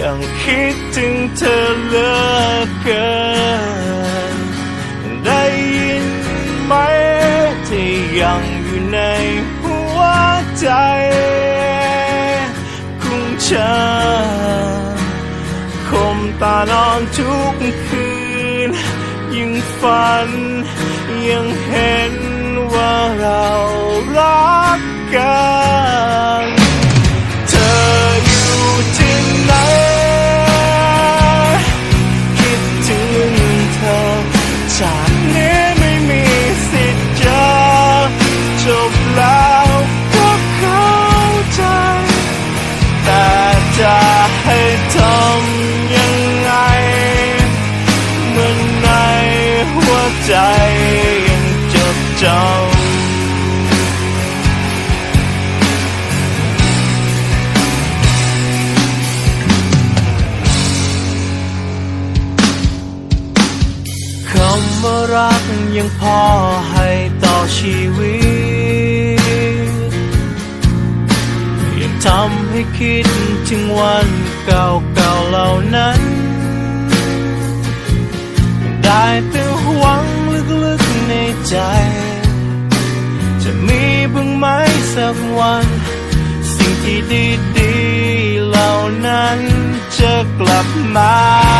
ยังคิดถึงเธอเหลือเกิน ได้ยินไหมที่ยังอยู่ในหัวใจของฉันคมตานอนทุกคืน ยิ่งฝันยังเห็นว่าเรารักกัน ใจยังจดจำคำว่ารักยังพอให้ต่อชีวิต ยังทำให้คิดถึงวันเก่าๆเหล่านั้น ที่ดีๆเหล่านั้นจะกลับมา